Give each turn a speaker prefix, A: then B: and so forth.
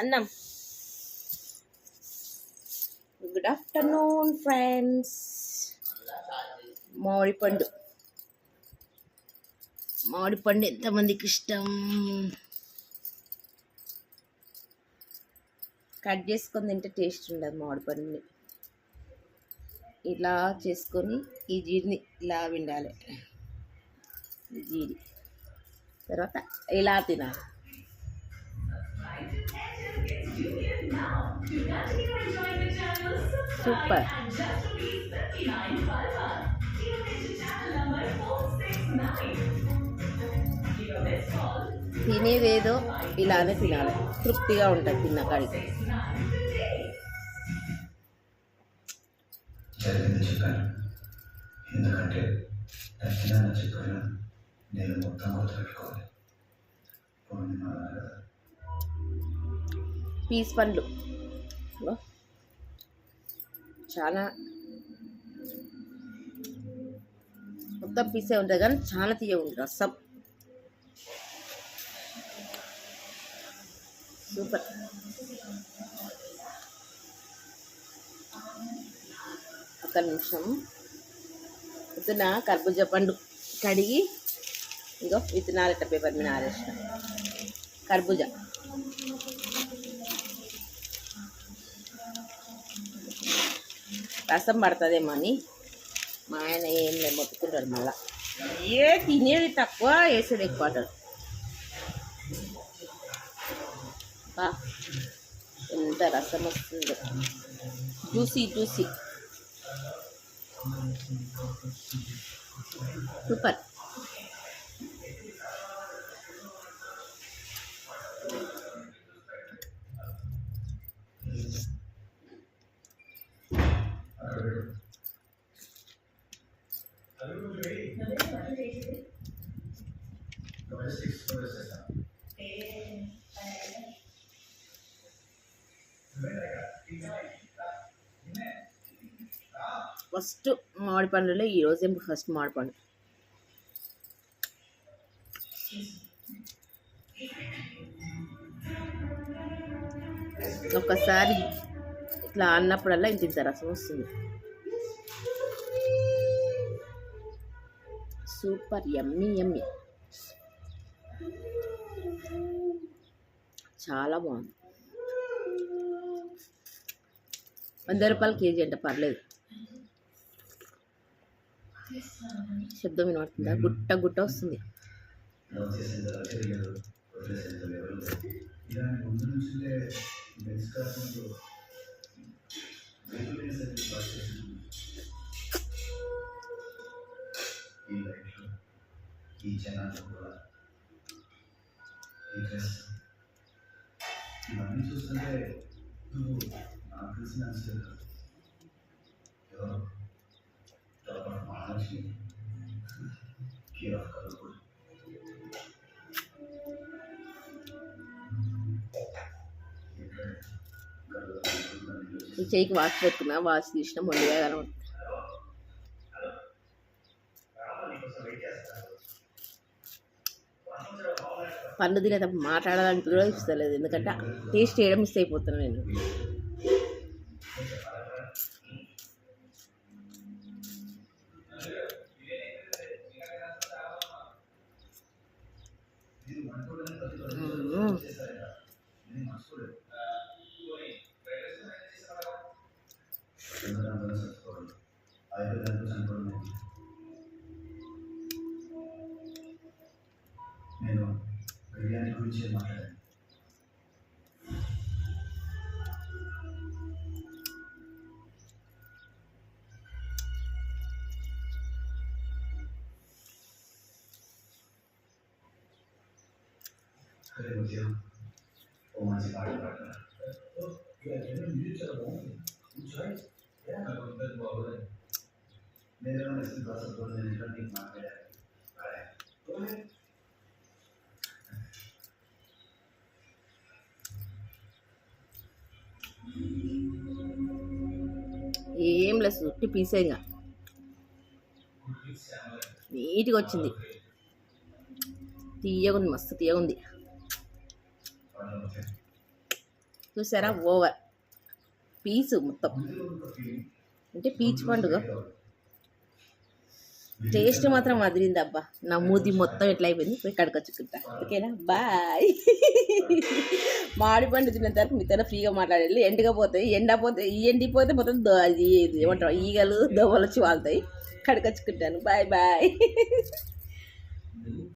A: అన్నం. Good afternoon friends మామిడిపండు మామిడిపండు ఎంతమందికి ఇష్టం? కట్ చేసుకొని తింటే టేస్ట్ ఉండదు మామిడిపండుని ఇలా చేసుకొని ఈ జీడిని ఇలా విండాలి జీడి. తర్వాత ఇలా తినాలి? సూపర్ తినేదేదో ఇలానే తినాలి. తృప్తిగా ఉంటుంది తిన్న కాడికి
B: జరిగింది చెప్పాను. ఎందుకంటే నచ్చిందని చెప్పాను నేను మొత్తం గుర్తుపెట్టుకోవాలి. పూర్ణిమ
A: పీస్ పండ్లు. చాలా మొత్తం పీసే ఉంటుంది కానీ చాలా తీయ ఉంటుంది రసం. సూపర్. ఒక నిమిషం. పొద్దున కర్బూజా పండు కడిగి ఇంకో విత్తనాలు ఇట్ట పేపర్ మీద ఆరేసిన. కర్బూజా. రసం పడుతుందేమో అని మా ఆయన ఏం లేదు మొత్తుకుంటాడు మళ్ళా. ఏ తినేది తక్కువ వేసేది ఎక్కువ అంటాడు. బా, ఎంత రసం వస్తుంది. Juicy juicy. సూపర్. ఫస్ట్ మామిడి పండులో ఈ రోజే ఫస్ట్ మామిడి పండు? ఒక్కసారి ఇట్లా అన్నప్పుడల్లా ఇంత ఇంత రసం వస్తుంది. Super yummy yummy. చాలా బాగుంది. వంద రూపాయలు కేజీ అంటే పర్లేదు. శబ్దం వినబడుతుందా గుట్ట గుట్ట వస్తుంది.
B: ఈ జనాలు కూడా ఈ డ్రెస్ ఇవన్నీ చూస్తుంటే నువ్వు నాకు తెలిసిన అసలు ఎవరు టాప్ కేర్
A: చేయికి వాచ్ పెట్టుకున్నా వాచ్ తీసిన మొండిగా కనబడుతుంది పండు తినేటప్పుడు మాట్లాడాలని కూడా ఇస్తలేదు. ఎందుకంటే టేస్ట్ చేయడం మిస్ అయిపోతున్నాను నేను.
B: 음. రేపు ఉదయం ఓ మంచి పాట పాడతాను నేను నెక్స్ట్ ప్రాసెస్లో నేను ఎట్లా నీకు మాట్లాడాను పాడాను.
A: ఏం లేదు ఉట్టి పీసే ఇంకా నీట్గా వచ్చింది. తీయగుంది మస్తు తీయగుంది. చూసారా ఓవర్. పీసు మొత్తం. అంటే పీచ్ పండుగ. టేస్ట్ మాత్రం అదిరింది అబ్బా. నా మూతి మొత్తం ఎట్లా అయిపోయింది? పోయి కడకొచ్చుకుంటా ఓకేనా? బాయ్. మామిడి పండు తిన్న తర్వాత మీతో ఫ్రీగా మాట్లాడాలి ఎండకపోతాయి ఎండపోతే ఈ ఎండిపోతే మొత్తం దో- అది ఏమంటారు? ఈగలు దోమలు వచ్చి వాళ్తాయి. కడకొచ్చుకుంటాను బాయ్ బాయ్.